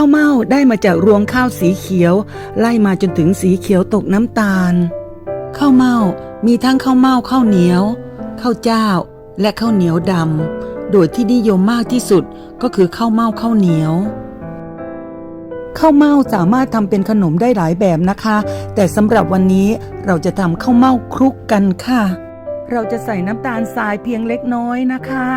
ข้าวเม่าได้มาจากรวงข้าวสีเขียว ไล่มาจนถึงสีเขียวตกน้ำตาล ข้าวเม่ามีทั้งข้าวเม่าข้าวเหนียวข้าวเจ้า และข้าวเหนียวดำโดยที่นิยมมากที่สุดก็คือข้าวเม่าข้าวเหนียวข้าวเม่าสามารถทำเป็นขนมได้หลายแบบนะคะ แต่สำหรับวันนี้เราจะทำข้าวเม่าคลุกกันค่ะ เราจะใส่น้ำตาลทรายเพียงเล็กน้อยนะคะ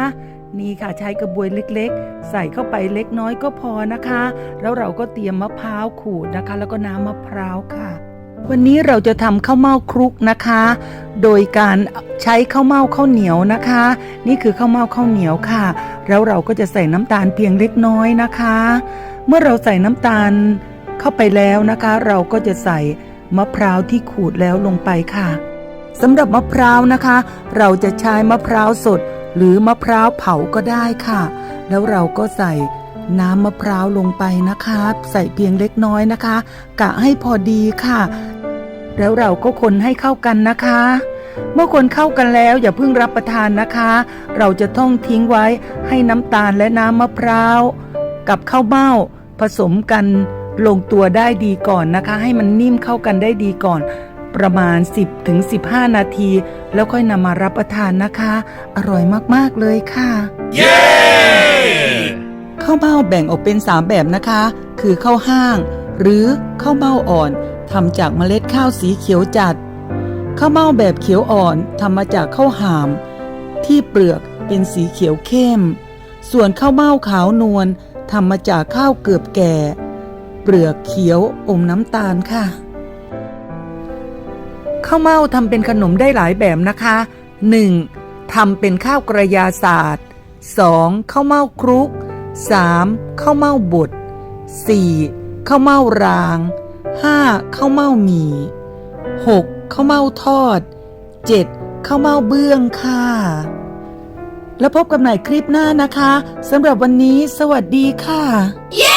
นี่ค่ะใช้กระบวยเล็กๆ ใส่เข้าไปเล็กน้อยก็พอนะคะ แล้วเราก็เตรียมมะพร้าวขูดนะคะ แล้วก็น้ำมะพร้าวค่ะ วันนี้เราจะทำข้าวเม่าคลุกนะคะ โดยการใช้ข้าวเม่าข้าวเหนียวนะคะ นี่คือข้าวเม่าข้าวเหนียวค่ะ แล้วเราก็จะใส่น้ำตาลเพียงเล็กน้อยนะคะ เมื่อเราใส่น้ำตาลเข้าไปแล้วนะคะ เราก็จะใส่มะพร้าวที่ขูดแล้วลงไปค่ะสำหรับมะพร้าวนะคะ เราจะใช้มะพร้าวสด หรือมะพร้าวเผาก็ได้ค่ะ แล้วเราก็ใส่น้ำมะพร้าวลงไปนะคะ ใส่เพียงเล็กน้อยนะคะ กะให้พอดีค่ะ แล้วเราก็คนให้เข้ากันนะคะ เมื่อคนเข้ากันแล้วอย่าเพิ่งรับประทานนะคะ เราจะต้องทิ้งไว้ให้น้ำตาลและน้ำมะพร้าว กับข้าวเม่าผสมกันลงตัวได้ดีก่อนนะคะ ให้มันนิ่มเข้ากันได้ดีก่อน ประมาณ 10ถึง15 นาที แล้วค่อยนำมารับประทานนะคะ อร่อยมาก ๆ เลยค่ะ เย้ ข้าวเม่าแบ่งออกเป็น 3 แบบนะคะ คือข้าวห้าง หรือข้าวเม่าอ่อนทำจากเมล็ดข้าวสีเขียวจัด ข้าวเม่าแบบเขียวอ่อนทำมาจากข้าวหาม ที่เปลือกเป็นสีเขียวเข้ม ส่วนข้าวเม่าขาวนวลทำมาจากข้าวเกือบแก่ เปลือกเขียวอมน้ำตาลค่ะ ข้าวเม่าทำเป็นขนมได้หลายแบบนะคะ 1. ทำเป็นข้าวกระยาศาสตร์ 2. ข้าวเม่าครุก 3. ข้าวเม่าบด 4. ข้าวเม่าราง 5. ข้าวเม่าหมี่ 6. ข้าวเม่าทอด 7. ข้าวเม่าเบื้องค่ะ แล้วพบกันใหม่คลิปหน้านะคะสำหรับวันนี้ สวัสดีค่ะเย้